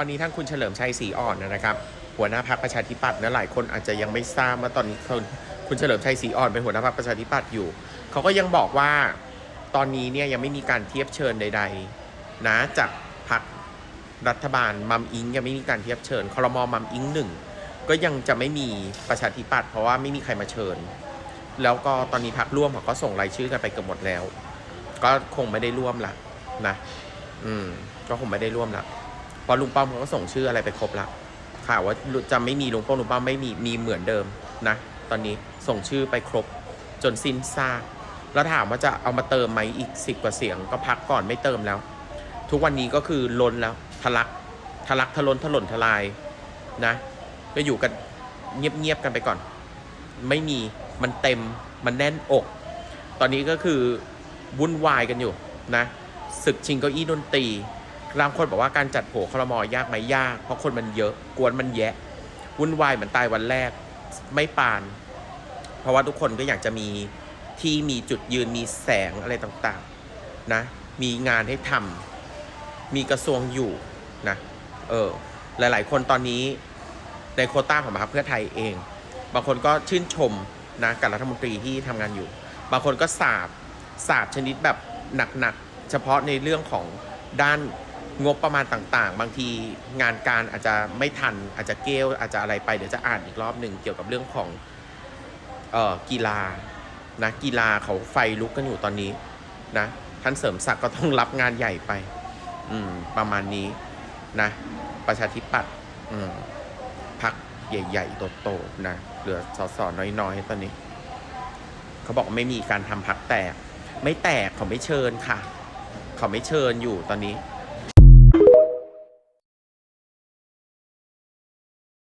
ตอนนี้ทั้งคุณเฉลิมชัยศรีอ่อนนะครับ หัวหน้าพรรคประชาธิปัตย์นะหลายคนอาจจะยังไม่ทราบว่าตอนนี้คุณคุณเฉลิมชัยศรีอ่อนเป็นหัวหน้าพรรคประชาธิปัตย์อยู่ เขาก็ยังบอกว่าตอนนี้เนี่ยยังไม่มีการเทียบเชิญใด ๆ นะจากพรรครัฐบาลมัมอิงยังไม่มีการเทียบเชิญคอรมอมัมอิงหนึ่งก็ยังจะไม่มีประชาธิปัตย์เพราะว่าไม่มีใครมาเชิญ แล้วก็ตอนนี้พรรคร่วมเขาก็ส่งรายชื่อกันไปเกือบหมดแล้ว ก็คงไม่ได้ร่วมละนะ อืม ก็คงไม่ได้ร่วมละ พราะลุงป้อมเขาก็ส่งชื่ออะไรไปครบละข่าวว่าจะไม่มีลุงป้อมลุงป้อมไม่มีมีเหมือนเดิมนะ ตอนนี้ส่งชื่อไปครบจนสิ้นซากแล้วถามว่าจะเอามาเติมไหมอีกสิบกว่าเสียงก็พักก่อนไม่เติมแล้ว ทุกวันนี้ก็คือล้นแล้วทะลักทะลักทะล้นถล่นทลายนะก็อยู่กันเงียบๆกันไปก่อน ไม่มีมันเต็มมันแน่นอก ตอนนี้ก็คือวุ่นวายกันอยู่นะศึกชิงเก้าอี้ดนตรี บางคนบอกว่าการจัดโผคลมอยากไหมยาก เพราะคนมันเยอะกวนมันแยะ วุ่นวายเหมือนตายวันแรกไม่ปาน เพราะว่าทุกคนก็อยากจะมีที่มีจุดยืนมีแสงอะไรต่างๆนะมีงานให้ทำมีกระทรวงอยู่นะเออหลายๆ คนตอนนี้ในโคต้าของพรรคเพื่อไทยเอง บางคนก็ชื่นชมนะกับรัฐมนตรีที่ทำงานอยู่ บางคนก็สาบสาบชนิดแบบหนักๆ เฉพาะในเรื่องของด้าน งบประมาณต่างๆ บางทีงานการอาจจะไม่ทันอาจจะเกลอาจจะอะไรไปเดี๋ยวจะอ่านอีกรอบหนึ่งเกี่ยวกับเรื่องของเอ่อกีฬานะกีฬาเขาไฟลุกกันอยู่ตอนนี้นะท่านเสริมศักดิ์ก็ต้องรับงานใหญ่ไป อืม ประมาณนี้นะ ประชาธิปัตย์อืมพักใหญ่ๆโตๆนะเหลือสสน้อยๆตอนนี้ เขาบอกไม่มีการทำพักแตก ไม่แตกเขาไม่เชิญค่ะ เขาไม่เชิญอยู่ตอนนี้